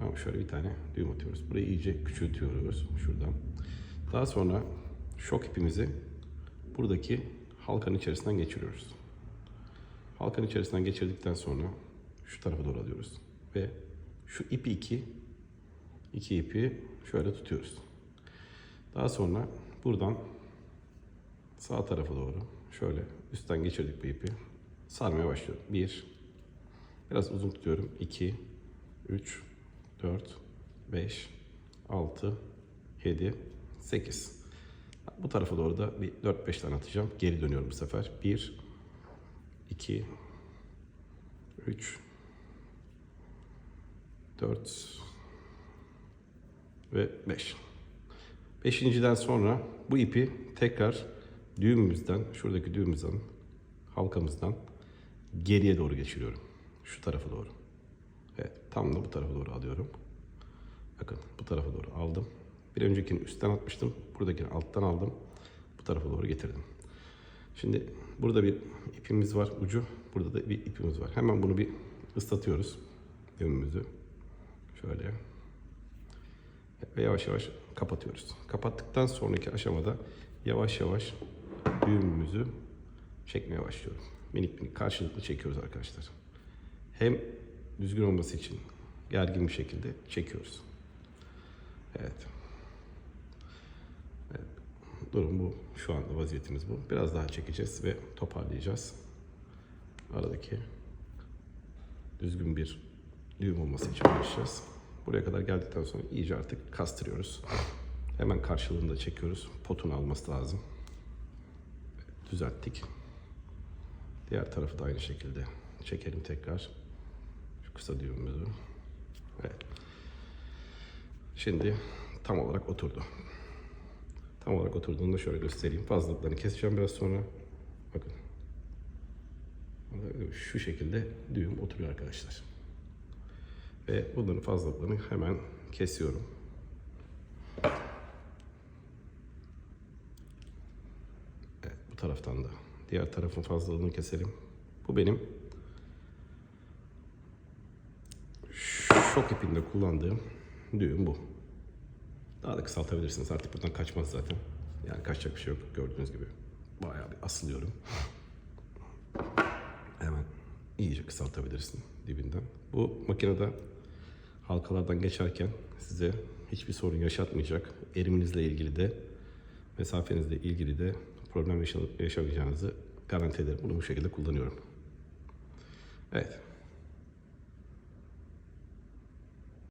Tamam şöyle bir tane düğüm atıyoruz. Burayı iyice küçültüyoruz şuradan. Daha sonra şok ipimizi buradaki halkanın içerisinden geçiriyoruz. Halkanın içerisinden geçirdikten sonra şu tarafa doğru alıyoruz. Ve şu ipi iki, iki ipi şöyle tutuyoruz. Daha sonra buradan sağ tarafa doğru şöyle üstten geçirdik bu ipi. Sarmaya başlıyorum. Bir, biraz uzun tutuyorum. 2, 3, 4, 5, 6, 7, 8. Bu tarafa doğru da bir 4-5 tane atacağım. Geri dönüyorum bu sefer. 1, 2, 3, 4 ve 5. Beşinciden sonra bu ipi tekrar düğümümüzden, şuradaki düğümümüzden, halkamızdan geriye doğru geçiriyorum. Şu tarafa doğru. Evet, tam da bu tarafa doğru alıyorum. Bakın bu tarafa doğru aldım. Bir öncekini üstten atmıştım. Buradakini alttan aldım. Bu tarafa doğru getirdim. Şimdi burada bir ipimiz var ucu. Burada da bir ipimiz var. Hemen bunu bir ıslatıyoruz. Düğümümüzü. Şöyle. Ve yavaş yavaş kapatıyoruz. Kapattıktan sonraki aşamada yavaş yavaş düğümümüzü çekmeye başlıyorum. Minik minik karşılıklı çekiyoruz arkadaşlar. Hem düzgün olması için gergin bir şekilde çekiyoruz. Evet. evet. Durum bu. Şu anda vaziyetimiz bu. Biraz daha çekeceğiz ve toparlayacağız. Aradaki düzgün bir düğüm olması için uğraşacağız. Buraya kadar geldikten sonra iyice artık kastırıyoruz. Hemen karşılığında çekiyoruz. Potunu alması lazım. Düzelttik. Diğer tarafı da aynı şekilde çekelim tekrar. Kısa düğümümüzü. Evet. Şimdi tam olarak oturdu. Tam olarak oturduğunda şöyle göstereyim. Fazlalıklarını keseceğim biraz sonra. Bakın. Şu şekilde düğüm oturuyor arkadaşlar. Ve bunların fazlalıklarını hemen kesiyorum. Evet, bu taraftan da. Diğer tarafın fazlalığını keselim. Bu benim şok ipinde kullandığım düğüm bu. Daha da kısaltabilirsiniz. Artık buradan kaçmaz zaten. Yani kaçacak bir şey yok. Gördüğünüz gibi bayağı bir asılıyorum. Hemen iyice kısaltabilirsin dibinden. Bu makinede halkalardan geçerken size hiçbir sorun yaşatmayacak. Eriminizle ilgili de mesafenizle ilgili de problem yaşa- yaşamayacağınızı garanti ederim. Bunu bu şekilde kullanıyorum. Evet.